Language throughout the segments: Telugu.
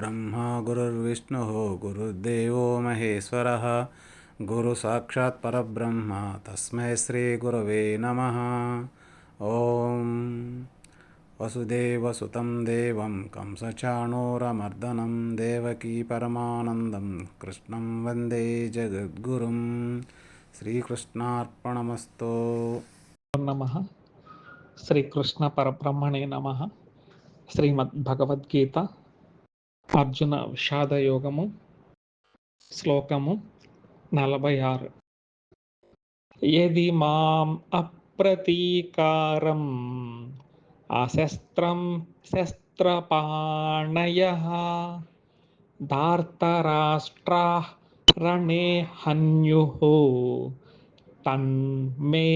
गुरुर्ब्रह्मा गुरुर्विष्णुः गुरुर्देवो महेश्वरः गुरुसाक्षात् परब्रह्म तस्मै श्रीगुरवे नमः ॐ वसुदेवसुतं देवं कंसचाणूरमर्दनं देवकी परमानन्दं कृष्णं वन्दे जगद्गुरुं श्रीकृष्णार्पणमस्तु నమ శ్రీకృష్ణ పరబ్రహ్మణే నమ శ్రీమద్ భగవద్గీత అర్జున విషాద యోగము శ్లోకము నలభై ఆరు యది మాం అప్రతీకారం అశస్త్రం శస్త్రపాణయ దార్తరాష్ట్రా రణే హన్యు తన్మే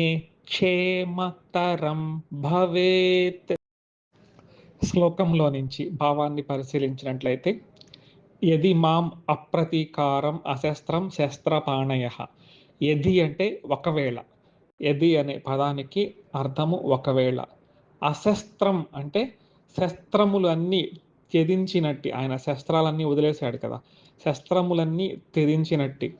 క్షేమతరం భవేత్ శ్లోకంలో నుంచి భావాన్ని పరిశీలించినట్లయితే యది మాం అప్రతీకారం అశస్త్రం శస్త్రపాణయ. యది అంటే ఒకవేళ. యది అనే పదానికి అర్థము ఒకవేళ. అశస్త్రం అంటే శస్త్రములు అన్నీ త్యజించినట్టి ఆయన శస్త్రాలన్నీ వదిలేశాడు కదా. శస్త్రములన్నీ త్యజించినట్టి.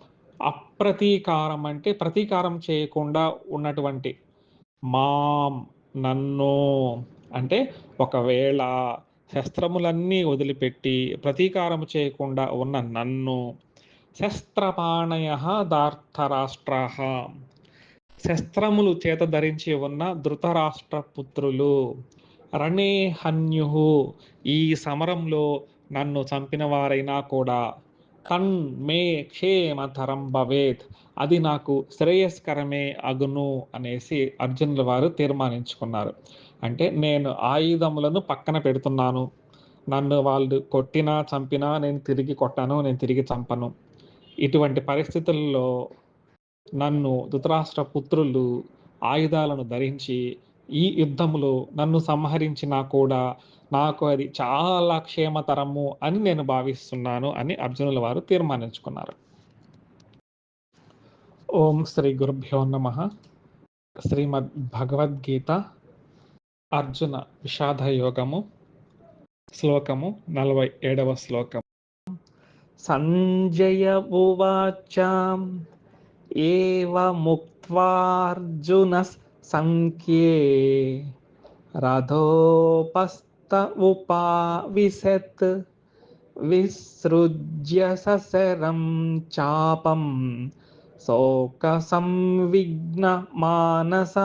అప్రతీకారం అంటే ప్రతీకారం చేయకుండా ఉన్నటువంటి మాం నన్ను అంటే ఒకవేళ శస్త్రములన్నీ వదిలిపెట్టి ప్రతీకారము చేయకుండా ఉన్న నన్ను శస్త్రపాణయ దార్థరాష్ట్రా శస్త్రములు చేత ధరించి ఉన్న ధృతరాష్ట్ర పుత్రులు రణే హన్యు ఈ సమరంలో నన్ను చంపిన వారైనా కూడా కన్ మే క్షేమతరం భవేత్ అది నాకు శ్రేయస్కరమే అగును అనేసి అర్జునుల వారు తీర్మానించుకున్నారు. అంటే నేను ఆయుధములను పక్కన పెడుతున్నాను. నన్ను వాళ్ళు కొట్టినా చంపినా నేను తిరిగి కొట్టాను నేను తిరిగి చంపను. ఇటువంటి పరిస్థితుల్లో నన్ను ధృతరాష్ట్ర పుత్రులు ఆయుధాలను ధరించి ఈ యుద్ధములో నన్ను సంహరించినా కూడా నాకు అది చాలా క్షేమతరము అని నేను భావిస్తున్నాను అని అర్జునుల వారు తీర్మానించుకున్నారు. ఓం శ్రీ గురుభ్యో నమ. శ్రీమద్ భగవద్గీత అర్జున విషాద యోగము శ్లోకము నలభై ఏడవ శ్లోకం. సంజయ ఉవాచ ఏవ ముక్త్వార్జున సంఖ్యే రథోపస్థ ఉపావిశత్ విసృజ్య సశరం చాపం శోక సంవిఘ్న మానస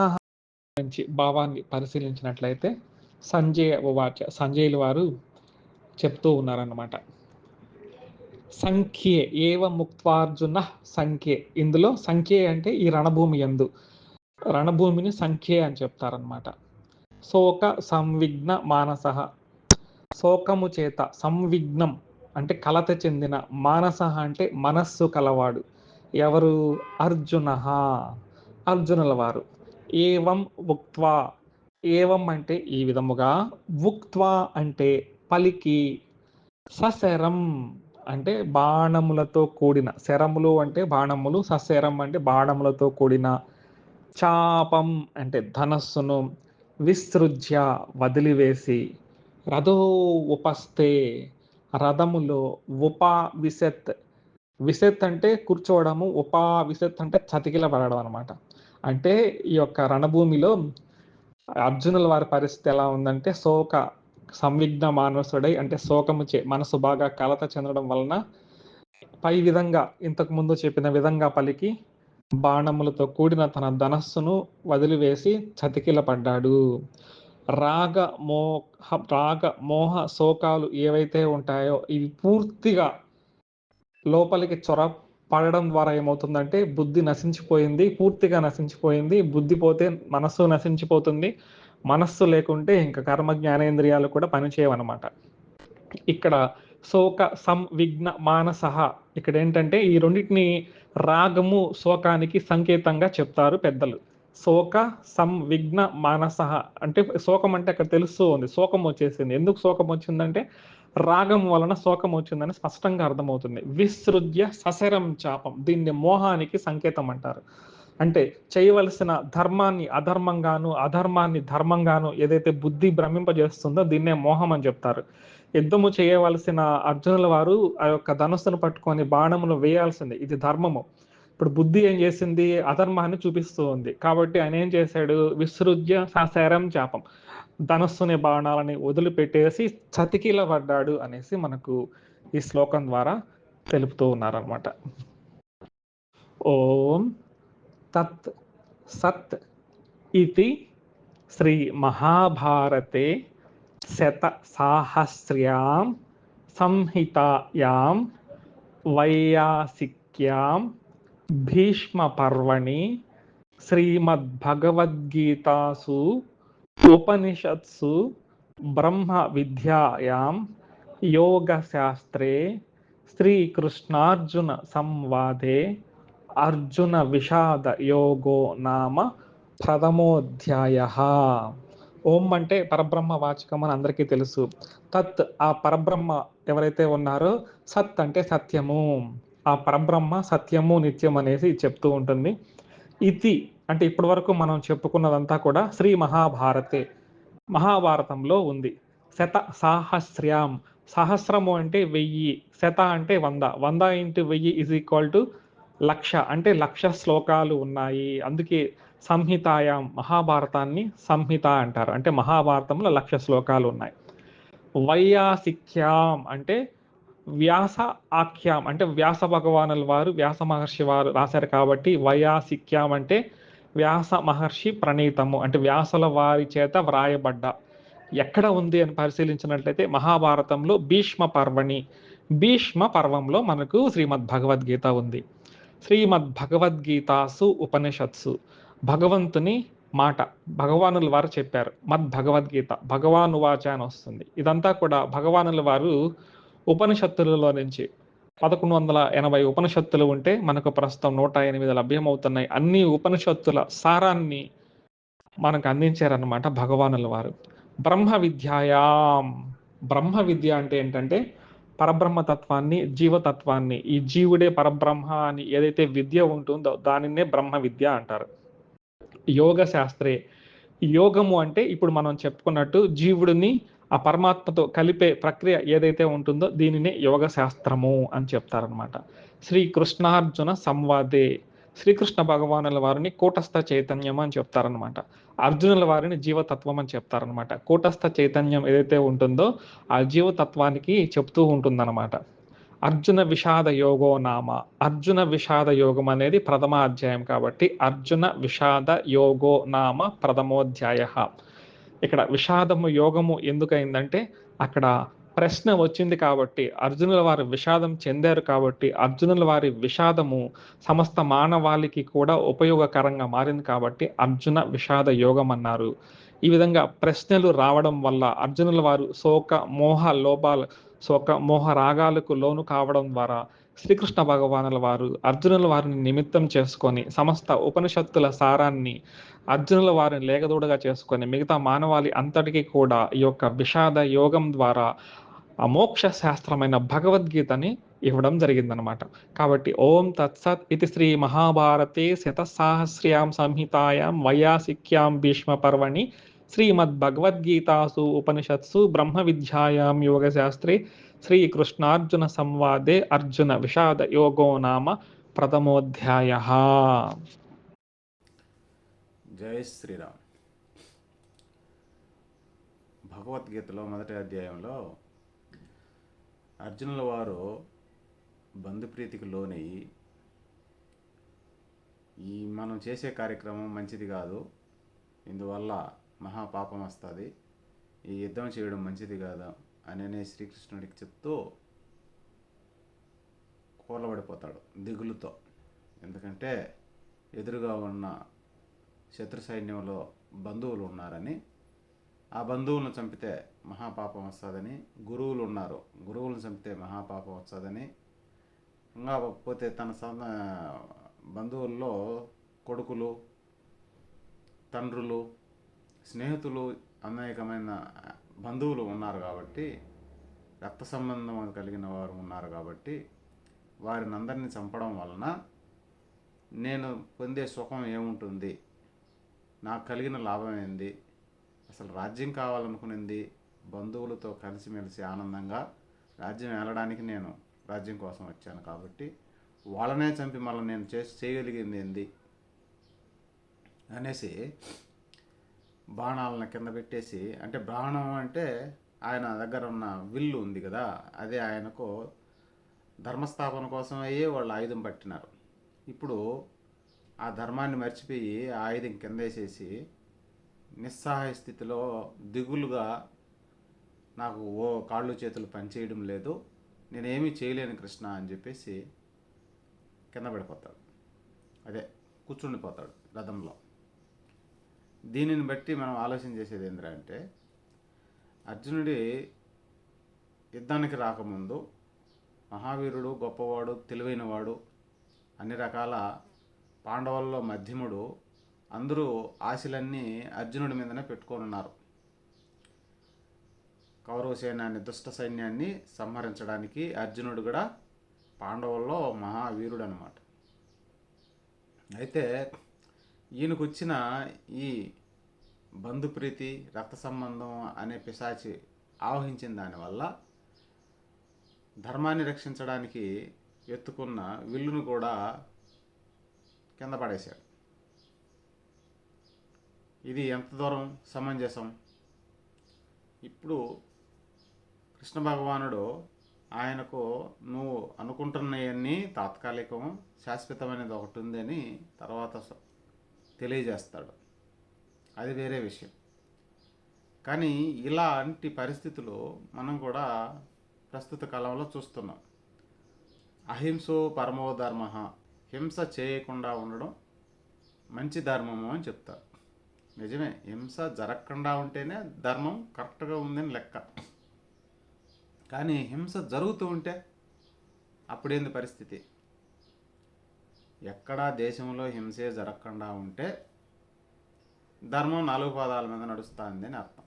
నుంచి భావాన్ని పరిశీలించినట్లయితే సంజయ్ వాచ సంజయులు వారు చెప్తూ ఉన్నారన్నమాట. సంఖ్యే ఏవ ముక్త్వార్జున సంఖ్యే. ఇందులో సంఖ్యే అంటే ఈ రణభూమి ఎందు రణభూమిని సంఖ్యే అని చెప్తారనమాట శోక సంవిఘ్న మానస. శోకము చేత సంవిఘ్నం అంటే కలత చెందిన మానస అంటే మనస్సు కలవాడు. ఎవరు? అర్జున. అర్జునుల వారు. ఏవం ఉక్త్వా. ఏవం అంటే ఈ విధముగా. ఉక్త్వా అంటే పలికి సశరం అంటే బాణములతో కూడిన. శరములు అంటే బాణములు సశరం అంటే బాణములతో కూడిన. చాపం అంటే ధనస్సును విసృజ్య వదిలివేసి రథో ఉపస్తే రథములో ఉపా విసత్ విసత్ అంటే కూర్చోవడము ఉపా విసత్ అంటే చతికిల పడడం అనమాట అంటే ఈ యొక్క రణభూమిలో అర్జునుల వారి పరిస్థితి ఎలా ఉందంటే శోక సంవిఘ్న మానసుడై అంటే శోకము చే మనసు బాగా కలత చెందడం వలన పై విధంగా ఇంతకు ముందు చెప్పిన విధంగా పలికి బాణములతో కూడిన తన ధనస్సును వదిలివేసి చతికిల పడ్డాడు. రాగ మోహ రాగ మోహ శోకాలు ఏవైతే ఉంటాయో ఇవి పూర్తిగా లోపలికి చొర పడడం ద్వారా ఏమవుతుందంటే బుద్ధి నశించిపోయింది పూర్తిగా నశించిపోయింది బుద్ధి పోతే మనస్సు నశించిపోతుంది మనస్సు లేకుంటే ఇంకా కర్మ జ్ఞానేంద్రియాలు కూడా పనిచేయవన్నమాట. ఇక్కడ శోక సంవిఘ్న మానస ఇక్కడ ఏంటంటే ఈ రెండింటిని రాగము శోకానికి సంకేతంగా చెప్తారు పెద్దలు. శోక సంవిఘ్న మానస అంటే శోకం అంటే అక్కడ తెలుస్తూ ఉంది. శోకం వచ్చేసింది. ఎందుకు శోకం వచ్చిందంటే రాగం వలన శోకం వచ్చిందని స్పష్టంగా అర్థమవుతుంది. విసృజ్య సశరం చాపం. దీన్ని మోహానికి సంకేతం అంటారు. అంటే చేయవలసిన ధర్మాన్ని అధర్మంగాను అధర్మాన్ని ధర్మంగాను ఏదైతే బుద్ధి భ్రమింపజేస్తుందో దీన్నే మోహం అని చెప్తారు. యుద్ధము చేయవలసిన అర్జునుల వారు ఆ యొక్క ధనుస్సును పట్టుకొని బాణములు వేయాల్సిందే. ఇది ధర్మము. ఇప్పుడు బుద్ధి ఏం చేసింది? అధర్మాన్ని చూపిస్తూ ఉంది. కాబట్టి ఆయన ఏం చేశాడు? విసృజ్య శరం చాపం. ధనస్సుని బాణాలని వదిలిపెట్టేసి చతికిల పడ్డాడు అనేసి మనకు ఈ శ్లోకం ద్వారా తెలుపుతూ ఉన్నారనమాట ఓం తత్ సత్ ఇది శ్రీ మహాభారతే శత సాహస్ర్యాం సంహితాయాం వైయాసిక్యాం భీష్మపర్వణి శ్రీమద్భగవద్గీతాసు ఉపనిషత్సు బ్రహ్మ విద్యాయాం యోగశాస్త్రే శ్రీకృష్ణార్జున సంవాదే అర్జున విషాద యోగో నామ ప్రథమోధ్యాయ. ఓం అంటే పరబ్రహ్మ వాచకం అని అందరికీ తెలుసు. తత్ ఆ పరబ్రహ్మ ఎవరైతే ఉన్నారో సత్ అంటే సత్యము. ఆ పరబ్రహ్మ సత్యము నిత్యం అనేసి చెప్తూ ఉంటుంది. ఇది అంటే ఇప్పటి వరకు మనం చెప్పుకున్నదంతా కూడా శ్రీ మహాభారతే మహాభారతంలో ఉంది. శత సాహస్ర్యాం. సహస్రము అంటే వెయ్యి శత అంటే వంద. వంద ఇంటూ వెయ్యి ఇజ్ ఈక్వల్ టు లక్ష. అంటే లక్ష శ్లోకాలు ఉన్నాయి. అందుకే సంహితాయాం మహాభారతాన్ని సంహిత అంటారు. అంటే మహాభారతంలో లక్ష శ్లోకాలు ఉన్నాయి. వైయాసిఖ్యాం అంటే వ్యాస ఆఖ్యాం. అంటే వ్యాస భగవానుల వారు వ్యాస మహర్షి వారు రాశారు కాబట్టి వైయాసిఖ్యాం అంటే వ్యాస మహర్షి ప్రణీతము. అంటే వ్యాసల వారి చేత వ్రాయబడ్డ. ఎక్కడ ఉంది అని పరిశీలించినట్లయితే మహాభారతంలో భీష్మ పర్వణి. భీష్మ పర్వంలో మనకు శ్రీమద్ భగవద్గీత ఉంది. శ్రీమద్ భగవద్గీతాసు ఉపనిషత్సు. భగవంతుని మాట భగవానుల వారు చెప్పారు. మద్ భగవద్గీత. భగవాను వాచ అని వస్తుంది. ఇదంతా కూడా భగవానుల వారు ఉపనిషత్తులలో నుంచి పదకొండు వందల ఎనభై ఉపనిషత్తులు ఉంటే మనకు ప్రస్తుతం నూట ఎనిమిది లభ్యమవుతున్నాయి. అన్ని ఉపనిషత్తుల సారాన్ని మనకు అందించారన్నమాట భగవానుల వారు. బ్రహ్మ విద్యాయాం బ్రహ్మ విద్య అంటే ఏంటంటే పరబ్రహ్మతత్వాన్ని జీవతత్వాన్ని. ఈ జీవుడే పరబ్రహ్మ అని ఏదైతే విద్య ఉంటుందో దానినే బ్రహ్మ విద్య అంటారు. యోగ శాస్త్రే యోగము అంటే ఇప్పుడు మనం చెప్పుకున్నట్టు జీవుడిని ఆ పరమాత్మతో కలిపే ప్రక్రియ ఏదైతే ఉంటుందో దీనినే యోగ శాస్త్రము అని చెప్తారనమాట శ్రీ కృష్ణార్జున సంవాదే. శ్రీకృష్ణ భగవానుల వారిని కూటస్థ చైతన్యం అని చెప్తారనమాట అర్జునుల వారిని జీవతత్వం అని చెప్తారనమాట కూటస్థ చైతన్యం ఏదైతే ఉంటుందో ఆ జీవతత్వానికి చెప్తూ ఉంటుందన్నమాట. అర్జున విషాద యోగో నామ. అర్జున విషాద యోగం అనేది ప్రథమ అధ్యాయం కాబట్టి అర్జున విషాద యోగో నామ ప్రథమోధ్యాయ. ఇక్కడ విషాదము యోగము ఎందుకైందంటే అక్కడ ప్రశ్న వచ్చింది కాబట్టి అర్జునుల వారి విషాదం చెందారు కాబట్టి అర్జునుల వారి విషాదము సమస్త మానవాళికి కూడా ఉపయోగకరంగా మారింది కాబట్టి అర్జున విషాద యోగం అన్నారు. ఈ విధంగా ప్రశ్నలు రావడం వల్ల అర్జునుల వారు శోక మోహ లోపాలు శోక మోహ రాగాలకు లోను కావడం ద్వారా శ్రీకృష్ణ భగవానుల వారు అర్జునుల వారిని నిమిత్తం చేసుకొని సమస్త ఉపనిషత్తుల సారాన్ని అర్జునుల వారిని లేగదూడగా చేసుకొని మిగతా మానవాళి అంతటికీ కూడా ఈ యొక్క విషాద యోగం ద్వారా అమోక్ష శాస్త్రమైన భగవద్గీతని ఇవ్వడం జరిగిందనమాట కాబట్టి ఓం తత్సత్ ఇది శ్రీ మహాభారతే శతసాహస్ర్యాం సంహితాయాం వైయాసిక్యాం భీష్మ పర్వణి శ్రీమద్ భగవద్గీతాసు ఉపనిషత్సు బ్రహ్మ విద్యాయాం యోగశాస్త్రే శ్రీకృష్ణార్జున సంవాదే అర్జున విషాద యోగో నామ ప్రథమోధ్యాయ. జయ శ్రీరామ్. భగవద్గీతలో మొదటి అధ్యాయంలో అర్జునుల వారు బంధుప్రీతికి లోనయ్యి ఈ మనం చేసే కార్యక్రమం మంచిది కాదు ఇందువల్ల మహాపాపం వస్తుంది ఈ యుద్ధం చేయడం మంచిది కాదు అననే శ్రీకృష్ణుడికి చెప్తూ కూలబడిపోతాడు దిగులుతో. ఎందుకంటే ఎదురుగా ఉన్న శత్రు సైన్యంలో బంధువులు ఉన్నారని ఆ బంధువులను చంపితే మహాపాపం వస్తుందని గురువులు ఉన్నారు గురువులను చంపితే మహాపాపం వస్తుందని ఇంకా పోతే తన సొంత బంధువుల్లో కొడుకులు తండ్రులు స్నేహితులు అనేకమైన బంధువులు ఉన్నారు కాబట్టి రక్త సంబంధం కలిగిన వారు ఉన్నారు కాబట్టి వారిని అందరినీ చంపడం వలన నేను పొందే సుఖం ఏముంటుంది? నాకు కలిగిన లాభం ఏంది? అసలు రాజ్యం కావాలనుకునేది బంధువులతో కలిసిమెలిసి ఆనందంగా రాజ్యం వెళ్ళడానికి నేను రాజ్యం కోసం వచ్చాను కాబట్టి వాళ్ళనే చంపి మళ్ళీ నేను చేసి చేయగలిగింది ఏంది? అనేసి బాణాలను కింద పెట్టేసి అంటే బాణం అంటే ఆయన దగ్గర ఉన్న విల్లు ఉంది కదా అదే ఆయనకు ధర్మస్థాపన కోసం అయ్యే వాళ్ళు ఆయుధం పట్టినారు. ఇప్పుడు ఆ ధర్మాన్ని మర్చిపోయి ఆ ఆయుధం కింద వేసేసి నిస్సహాయ స్థితిలో దిగులుగా నాకు ఓ కాళ్ళు చేతులు పనిచేయడం లేదు నేనేమీ చేయలేను కృష్ణ అని చెప్పేసి కింద పడిపోతాడు. అదే కూర్చుండిపోతాడు రథంలో. దీనిని బట్టి మనం ఆలోచన చేసేది అంటే అర్జునుడి యుద్ధానికి రాకముందు మహావీరుడు గొప్పవాడు తెలివైనవాడు అన్ని రకాల పాండవుల్లో మధ్యముడు అందరూ ఆశలన్నీ అర్జునుడి మీదనే పెట్టుకొని ఉన్నారు కౌరవ సైన్యాన్ని దుష్ట సైన్యాన్ని సంహరించడానికి అర్జునుడు కూడా పాండవుల్లో మహావీరుడు అనమాట అయితే ఈయనకు వచ్చిన ఈ బంధుప్రీతి రక్త సంబంధం అనే పిశాచి ఆవహించిన దానివల్ల ధర్మాన్ని రక్షించడానికి ఎత్తుకున్న విల్లును కూడా కింద పడేశాడు. ఇది ఎంత దూరం సమంజసం? ఇప్పుడు కృష్ణ భగవానుడు ఆయనకు నువ్వు అనుకుంటున్నవన్నీ తాత్కాలికం శాశ్వతమైనది ఒకటి ఉందని తర్వాత తెలియజేస్తాడు. అది వేరే విషయం. కానీ ఇలాంటి పరిస్థితులు మనం కూడా ప్రస్తుత కాలంలో చూస్తున్నాం. అహింసో పరమో ధర్మ. హింస చేయకుండా ఉండడం మంచి ధర్మము అని చెప్తారు. నిజమే హింస జరగకుండా ఉంటేనే ధర్మం కరెక్ట్గా ఉందని లెక్క. కానీ హింస జరుగుతూ ఉంటే అప్పుడేంది పరిస్థితి? ఎక్కడా దేశంలో హింసే జరగకుండా ఉంటే ధర్మం నాలుగు పాదాల మీద నడుస్తుంది అని అర్థం.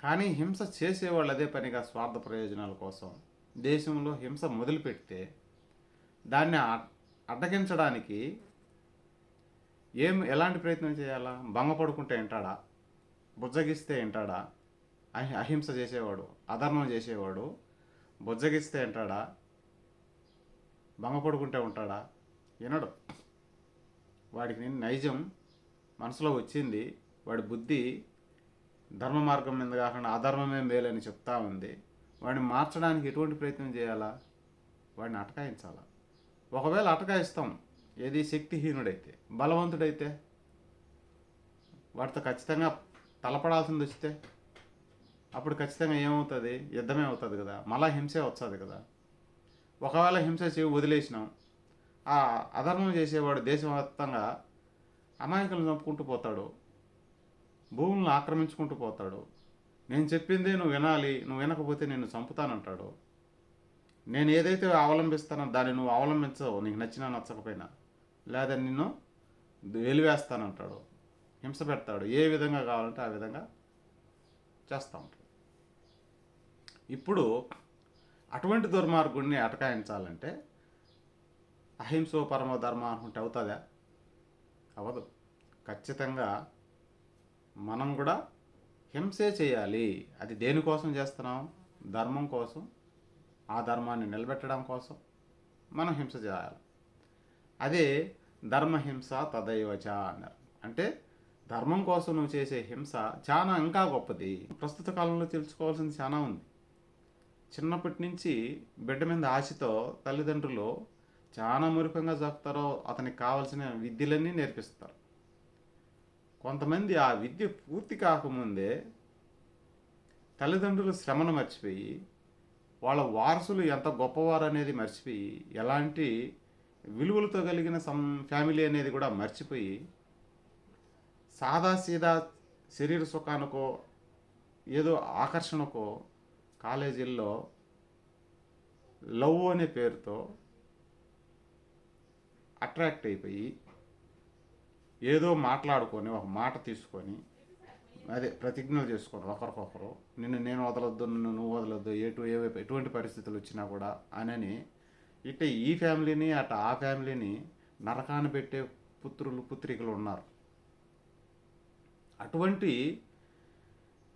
కానీ హింస చేసేవాళ్ళు అదే పనిగా స్వార్థ ప్రయోజనాల కోసం దేశంలో హింస మొదలుపెడితే దాన్ని అడ్డగించడానికి ఏం ఎలాంటి ప్రయత్నం చేయాలా? భంగపడుకుంటే వింటాడా? బుజ్జగిస్తే వింటాడా? అహింస చేసేవాడు అధర్మం చేసేవాడు బుజ్జగిస్తే వింటాడా? భంగపడుకుంటే ఉంటాడా? వినడు. వాడికి నైజం మనసులో వచ్చింది. వాడి బుద్ధి ధర్మ మార్గం మీద కాకుండా అధర్మమే మేలని చెప్తా ఉంది. వాడిని మార్చడానికి ఎటువంటి ప్రయత్నం చేయాలా? వాడిని అటకాయించాలా? ఒకవేళ అటకాయిస్తాం ఏది శక్తిహీనుడైతే బలవంతుడైతే వాడితో ఖచ్చితంగా తలపడాల్సింది వస్తే అప్పుడు ఖచ్చితంగా ఏమవుతుంది? యుద్ధమే అవుతుంది కదా? మళ్ళా హింసే వస్తుంది కదా? ఒకవేళ హింస చేయి వదిలేసినాం ఆ అధర్మం చేసేవాడు దేశవ్యాప్తంగా అమాయకులను చంపుకుంటూ పోతాడు. భూములను ఆక్రమించుకుంటూ పోతాడు. నేను చెప్పిందే నువ్వు వినాలి నువ్వు వినకపోతే నేను చంపుతానంటాడు. నేను ఏదైతే అవలంబిస్తానో దాన్ని నువ్వు అవలంబించవు నీకు నచ్చినా నచ్చకపోయినా. లేదా నిన్ను వెలివేస్తానంటాడు. హింస పెడతాడు. ఏ విధంగా కావాలంటే ఆ విధంగా చేస్తూ ఉంటాడు. ఇప్పుడు అటువంటి దుర్మార్గుడిని అటకాయించాలంటే అహింసో పరమ ధర్మ అనుకుంటే అవుతుందా? అవ్వదు. ఖచ్చితంగా మనం కూడా హింసే చేయాలి. అది దేనికోసం చేస్తున్నాం? ధర్మం కోసం. ఆ ధర్మాన్ని నిలబెట్టడం కోసం మనం హింస చేయాలి. అదే ధర్మహింస తదైవచ అన్నారు. అంటే ధర్మం కోసం నువ్వు చేసే హింస చాలా ఇంకా గొప్పది. ప్రస్తుత కాలంలో తెలుసుకోవాల్సింది చాలా ఉంది. చిన్నప్పటి నుంచి బిడ్డ మీద ఆశతో తల్లిదండ్రులు చాలా మురికంగా చెప్తారో అతనికి కావాల్సిన విద్యలన్నీ నేర్పిస్తారు. కొంతమంది ఆ విద్య పూర్తి కాకముందే తల్లిదండ్రులు శ్రమను మర్చిపోయి వాళ్ళ వారసులు ఎంత గొప్పవారు అనేది మర్చిపోయి ఎలాంటి విలువలతో కలిగిన సం ఫ్యామిలీ అనేది కూడా మర్చిపోయి సాదాసీదా శరీర సుఖానికో ఏదో ఆకర్షణకో కాలేజీల్లో లవ్ అనే పేరుతో అట్రాక్ట్ అయిపోయి ఏదో మాట్లాడుకొని ఒక మాట తీసుకొని అదే ప్రతిజ్ఞలు చేసుకొని ఒకరికొకరు నిన్ను నేను వదలొద్దు నిన్ను నువ్వు వదలొద్దు ఎటు ఏ ఎటువంటి పరిస్థితులు వచ్చినా కూడా అనని ఇట్ట ఈ ఫ్యామిలీని అట ఆ ఫ్యామిలీని నరకాన్ని పెట్టే పుత్రులు పుత్రికలు ఉన్నారు. అటువంటి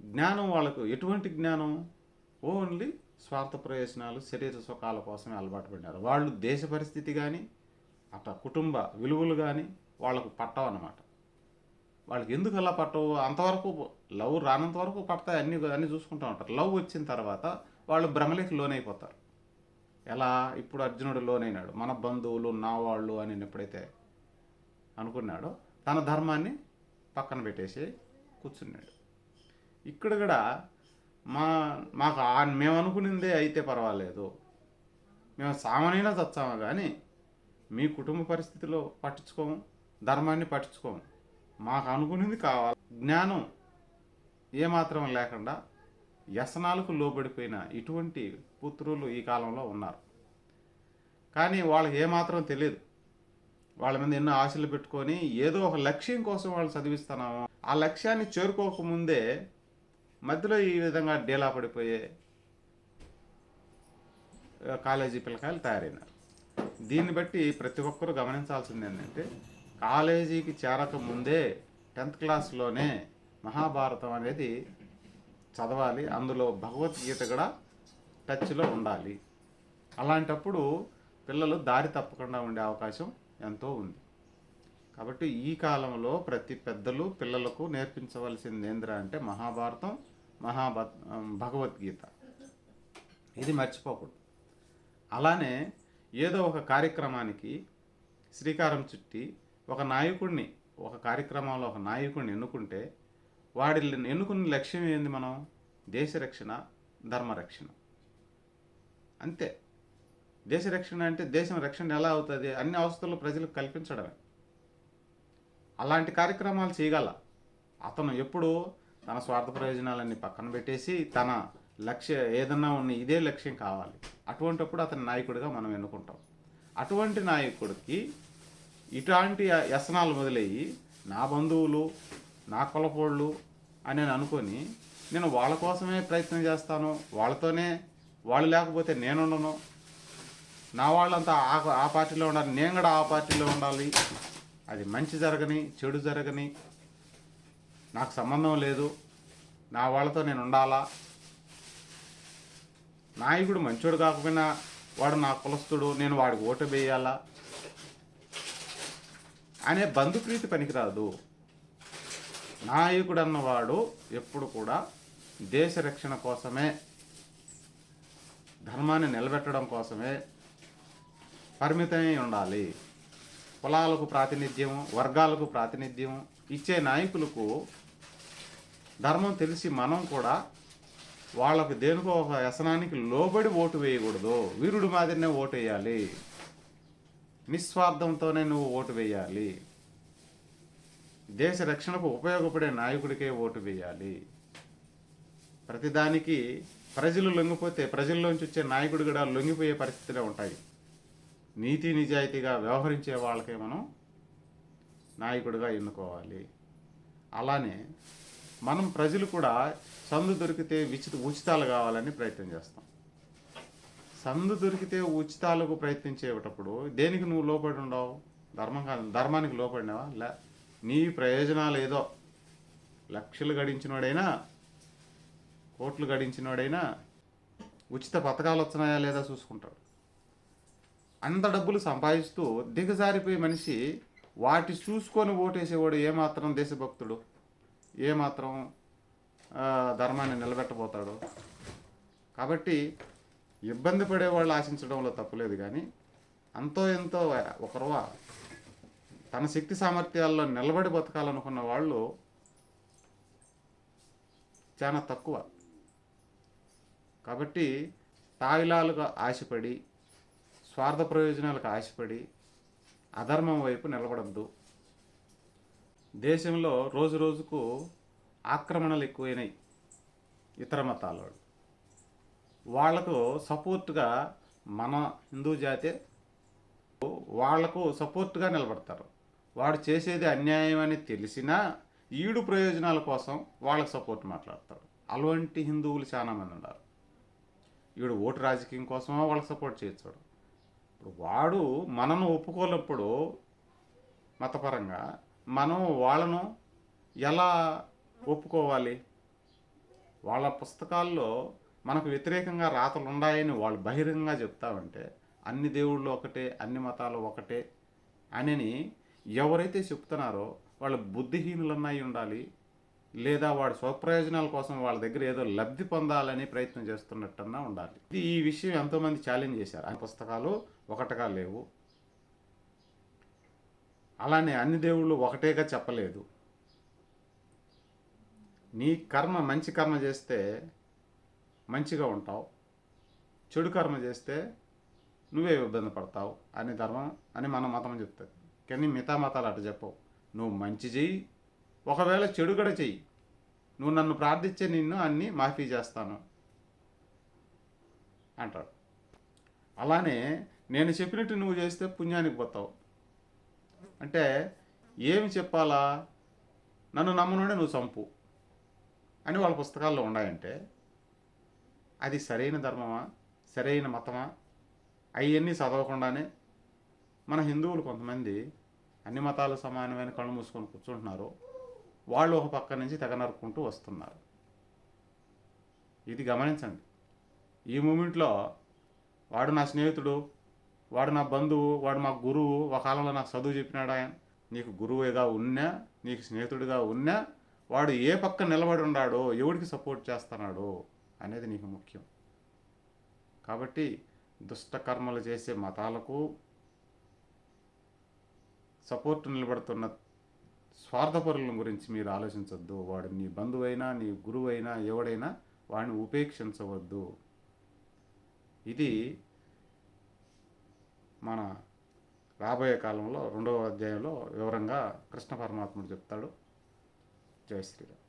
జ్ఞానం వాళ్ళకు ఎటువంటి జ్ఞానం? ఓన్లీ స్వార్థ ప్రయోజనాలు శరీర సుఖాల కోసమే అలవాటు పడినారు. వాళ్ళు దేశ పరిస్థితి కానీ అట్ట కుటుంబ విలువలు కానీ వాళ్ళకు పట్టవు అనమాట వాళ్ళకి ఎందుకు అలా పట్టవు? అంతవరకు లవ్ రానంత వరకు పడతాయి. అన్ని అన్నీ చూసుకుంటూ ఉంటారు. లవ్ వచ్చిన తర్వాత వాళ్ళు భ్రమలకి లోనైపోతారు. ఎలా? ఇప్పుడు అర్జునుడు లోనైనాడు. మన బంధువులు నా వాళ్ళు అని ఎప్పుడైతే అనుకున్నాడో తన ధర్మాన్ని పక్కన పెట్టేసి కూర్చున్నాడు. ఇక్కడ కూడా మా మాకు మేము అనుకునిందే అయితే పర్వాలేదు. మేము సామాన్యంగా చచ్చాము కానీ మీ కుటుంబ పరిస్థితిలో పట్టించుకోము ధర్మాన్ని పట్టించుకోము. మాకు అనుకునేది కావాలి. జ్ఞానం ఏమాత్రం లేకుండా వ్యసనాలకు లోబడిపోయిన ఇటువంటి పుత్రులు ఈ కాలంలో ఉన్నారు. కానీ వాళ్ళకి ఏమాత్రం తెలియదు. వాళ్ళ మీద ఎన్నో ఆశలు పెట్టుకొని ఏదో ఒక లక్ష్యం కోసం వాళ్ళు చదివిస్తున్నాము. ఆ లక్ష్యాన్ని చేరుకోకముందే మధ్యలో ఈ విధంగా డేలా పడిపోయే కాలేజీ పిల్లకాయలు తయారైనారు. దీన్ని బట్టి ప్రతి ఒక్కరూ గమనించాల్సింది ఏంటంటే కాలేజీకి చేరక ముందే టెన్త్ క్లాస్లోనే మహాభారతం అనేది చదవాలి. అందులో భగవద్గీత కూడా టచ్లో ఉండాలి. అలాంటప్పుడు పిల్లలు దారి తప్పకుండా ఉండే అవకాశం ఎంతో ఉంది. కాబట్టి ఈ కాలంలో ప్రతి పెద్దలు పిల్లలకు నేర్పించవలసింది ఏంద్రా అంటే మహాభారతం మహాభ భగవద్గీత. ఇది మర్చిపోకూడదు. అలానే ఏదో ఒక కార్యక్రమానికి శ్రీకారం చుట్టి ఒక నాయకుడిని ఒక కార్యక్రమంలో ఒక నాయకుడిని ఎన్నుకుంటే వాడి ఎన్నుకున్న లక్ష్యం ఏంది మనం? దేశ రక్షణ ధర్మరక్షణ అంతే. దేశ రక్షణ అంటే దేశం రక్షణ ఎలా అవుతుంది? అన్ని అవసరాలు ప్రజలకు కల్పించడమే. అలాంటి కార్యక్రమాలు చేయగల అతను ఎప్పుడు తన స్వార్థ ప్రయోజనాలన్నీ పక్కన పెట్టేసి తన లక్ష్య ఏదన్నా ఉన్న ఇదే లక్ష్యం కావాలి. అటువంటిప్పుడు అతని నాయకుడిగా మనం ఎన్నుకుంటాం. అటువంటి నాయకుడికి ఇటువంటి వ్యసనాలు మొదలయ్యి నా బంధువులు నా కులపోళ్ళు అని నేను అనుకొని నేను వాళ్ళ కోసమే ప్రయత్నం చేస్తాను వాళ్ళతోనే వాళ్ళు లేకపోతే నేనుండను నా వాళ్ళంతా ఆ ఆ పార్టీలో ఉండాలి నేను కూడా ఆ పార్టీలో ఉండాలి అది మంచి జరగని చెడు జరగని నాకు సంబంధం లేదు నా వాళ్ళతో నేను ఉండాలా నాయకుడు మంచోడు కాకపోయినా వాడు నా కులస్తుడు నేను వాడికి ఓటు వేయాలా? అనే బంధుప్రీతి పనికిరాదు. నాయకుడు అన్నవాడు ఎప్పుడు కూడా దేశ రక్షణ కోసమే ధర్మాన్ని నిలబెట్టడం కోసమే పరిమితమై ఉండాలి. కులాలకు ప్రాతినిధ్యం వర్గాలకు ప్రాతినిధ్యం ఇచ్చే నాయకులకు ధర్మం తెలిసి మనం కూడా వాళ్ళకు దేనికో ఒక వ్యసనానికి లోబడి ఓటు వేయకూడదు. వీరుడి మాదిరినే ఓటు వేయాలి. నిస్వార్థంతోనే నువ్వు ఓటు వేయాలి. దేశ రక్షణకు ఉపయోగపడే నాయకుడికే ఓటు వేయాలి. ప్రతిదానికి ప్రజలు లొంగిపోతే ప్రజల్లోంచి వచ్చే నాయకుడు కూడా లొంగిపోయే పరిస్థితులే ఉంటాయి. నీతి నిజాయితీగా వ్యవహరించే వాళ్ళకే మనం నాయకుడిగా ఎన్నుకోవాలి. అలానే మనం ప్రజలు కూడా సందు దొరికితే విచిత ఉచితాలు కావాలని ప్రయత్నం చేస్తాం. సందు దొరికితే ఉచితాలకు ప్రయత్నించేటప్పుడు దేనికి నువ్వు లోపడి ఉండవు? ధర్మం కాదు. ధర్మానికి లోపడినావా లే నీ ప్రయోజనాలు ఏదో. లక్షలు గడించినోడైనా కోట్లు గడించినోడైనా ఉచిత పథకాలు వచ్చినాయా లేదా చూసుకుంటాడు. అంత డబ్బులు సంపాదిస్తూ దిగజారిపోయే మనిషి వాటి చూసుకొని ఓటేసేవాడు ఏమాత్రం దేశభక్తుడు? ఏమాత్రం ధర్మాన్ని నిలబెట్టబోతాడు. కాబట్టి ఇబ్బంది పడే వాళ్ళు ఆశించడంలో తప్పులేదు కానీ అంతో ఎంతో ఒకరు తన శక్తి సామర్థ్యాల్లో నిలబడి బతకాలనుకున్న వాళ్ళు చాలా తక్కువ. కాబట్టి తాయిలాలుగా ఆశపడి స్వార్థ ప్రయోజనాలకు ఆశపడి అధర్మం వైపు నిలబడద్దు. దేశంలో రోజు రోజుకు ఆక్రమణలు ఎక్కువైనాయి ఇతర మతాల వాళ్ళు. వాళ్ళకు సపోర్ట్గా మన హిందూ జాతి వాళ్ళకు సపోర్ట్గా నిలబడతారు. వాడు చేసేది అన్యాయం అని తెలిసినా ఈడు ప్రయోజనాల కోసం వాళ్ళకి సపోర్ట్ మాట్లాడతాడు అలాంటి హిందువులు చాలామంది ఉన్నారు. ఈడు ఓటు రాజకీయం కోసమో వాళ్ళకి సపోర్ట్ చేయొచ్చాడు. ఇప్పుడు వాడు మనను ఒప్పుకోనప్పుడు మతపరంగా మనం వాళ్ళను ఎలా ఒప్పుకోవాలి. వాళ్ళ పుస్తకాల్లో మనకు వ్యతిరేకంగా రాతలు ఉన్నాయని వాళ్ళు బహిరంగంగా చెప్తామంటే అన్ని దేవుళ్ళు ఒకటే అన్ని మతాలు ఒకటే అని ఎవరైతే చెప్తున్నారో వాళ్ళు బుద్ధిహీనులన్నై ఉండాలి. లేదా వాడి స్వప్రయోజనాల కోసం వాళ్ళ దగ్గర ఏదో లబ్ధి పొందాలని ప్రయత్నం చేస్తున్నట్టన్నా ఉండాలి. ఇది ఈ విషయం ఎంతోమంది ఛాలెంజ్ చేశారు. ఆ పుస్తకాలు ఒకటిగా లేవు. అలానే అన్ని దేవుళ్ళు ఒకటేగా చెప్పలేదు. నీ కర్మ మంచి కర్మ చేస్తే మంచిగా ఉంటావు చెడు కర్మ చేస్తే నువ్వే ఇబ్బంది పడతావు అనే ధర్మం అని మన మతం చెప్తుంది. కానీ మిగతా మతాలు అటు చెప్పవు. నువ్వు మంచి చెయ్యి ఒకవేళ చెడు కూడా చెయ్యి. నువ్వు నన్ను ప్రార్థించే నిన్ను అన్నీ మాఫీ చేస్తాను అంటాడు. అలానే నేను చెప్పినట్టు నువ్వు చేస్తే పుణ్యానికి పోతావు. అంటే ఏమి చెప్పాలా? నన్ను నమ్మనుండే నువ్వు చంపు. అని వాళ్ళ పుస్తకాల్లో ఉన్నాయంటే అది సరైన ధర్మమా? సరైన మతమా? అవన్నీ చదవకుండానే మన హిందువులు కొంతమంది అన్ని మతాలు సమానమైన కళ్ళు మూసుకొని కూర్చుంటున్నారు. వాళ్ళు ఒక పక్క నుంచి తెగ నరుక్కుంటూ వస్తున్నారు. ఇది గమనించండి. ఈ మూమెంట్లో వాడు నా స్నేహితుడు వాడు నా బంధువు వాడు మా గురువు ఒక కాలంలో నాకు చదువు చెప్పినాడా నీకు గురువుగా ఉన్నా నీకు స్నేహితుడిగా ఉన్నా వాడు ఏ పక్క నిలబడి ఉన్నాడో ఎవడికి సపోర్ట్ చేస్తున్నాడో అనేది నీకు ముఖ్యం. కాబట్టి దుష్టకర్మలు చేసే మతాలకు సపోర్ట్ నిలబడుతున్న స్వార్థపరుల గురించి మీరు ఆలోచించవద్దు వాడు నీ బంధువైనా నీ గురువైనా ఎవడైనా వాడిని ఉపేక్షించవద్దు. ఇది మన రాబోయే కాలంలో రెండవ అధ్యాయంలో వివరంగా కృష్ణ పరమాత్ముడు చెప్తాడు. జై శ్రీరామ్